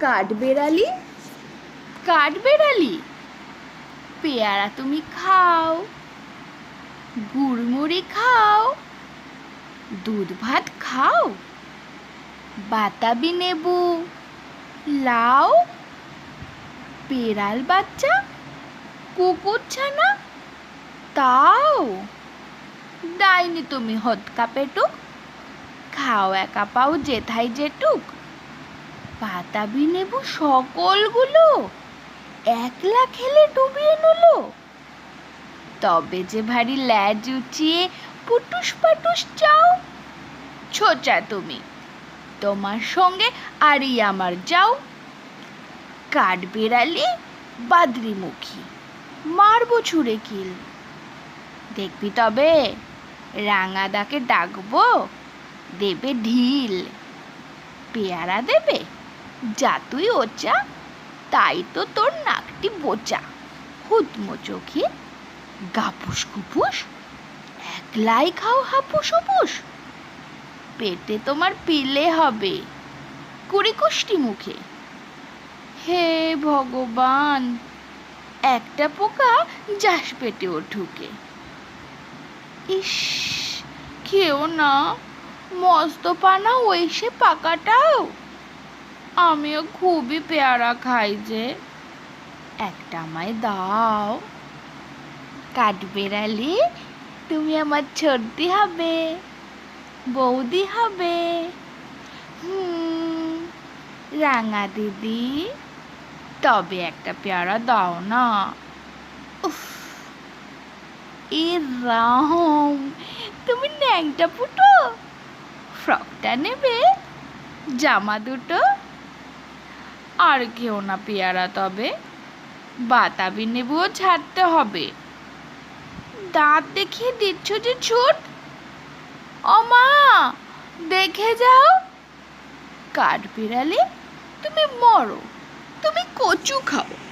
কাঠবেড়ালি? কাঠবেড়ালি? পেয়ারা তুমি খাও। গুড়মুড়ি খাও। দুধ ভাত খাও। বাতাবি নেবু। লাউ। পেরাল বাচ্চা। কুকুর ছানা। তাও। ডাইনি তুমি হতকা পেটুক। খাও একা পাও যেথায় যেটুক বাতাবি নেবু সকলগুলো। একলা খেলে ডুবিয়ে নিলো। তবে যে ভারী ল্যাজ উঁচিয়ে পুটুস পাটুস চাও, ছোচা তুমি। তোমার সঙ্গে আরই আমার যাও। কাঠ বেড়ালে বাদরিমুখী, মারবো ছুঁড়ে কিল। দেখবি তবে, রাঙাদাকে ডাকবো, দেবে ঢিল। পেয়ারা দেবে? যা তুই ওচা, তাই তো তোর নাকটি বোচা। হুতমো চোখে, গাপুস কুপুস, একলাই খাও হাপুস হুপুস। পেটে তোমার পিলে হবে, কুড়ি কুষ্টি মুখে। হে ভগবান, একটা পোকা যাস পেটেও ঢুকে। ইস, খেও না, মস্ত পানা ওই সে পাকাটাও। আমিও খুবই পেয়ারা খাই যে। একটা আমায় দাও। কাঠবেড়ালি তুমি আমার সর্দি হবে, বৌদি হবে। হুম, রাঙা দিদি, তবে একটা পেয়ারা দাও না। উফ, এ রাম, তুমি ন্যাংটা ফুটো, ফ্রকটা নেবে, জামা দুটো আর কেউ না পেয়ারা তবে। বাতাবি নেবুও ছাড়তে হবে। দাঁত দেখিয়ে দিচ্ছ যে ছুট। ও মা, দেখে যাও। কাঠ বিড়ালে তুমি মরো, তুমি কচু খাও।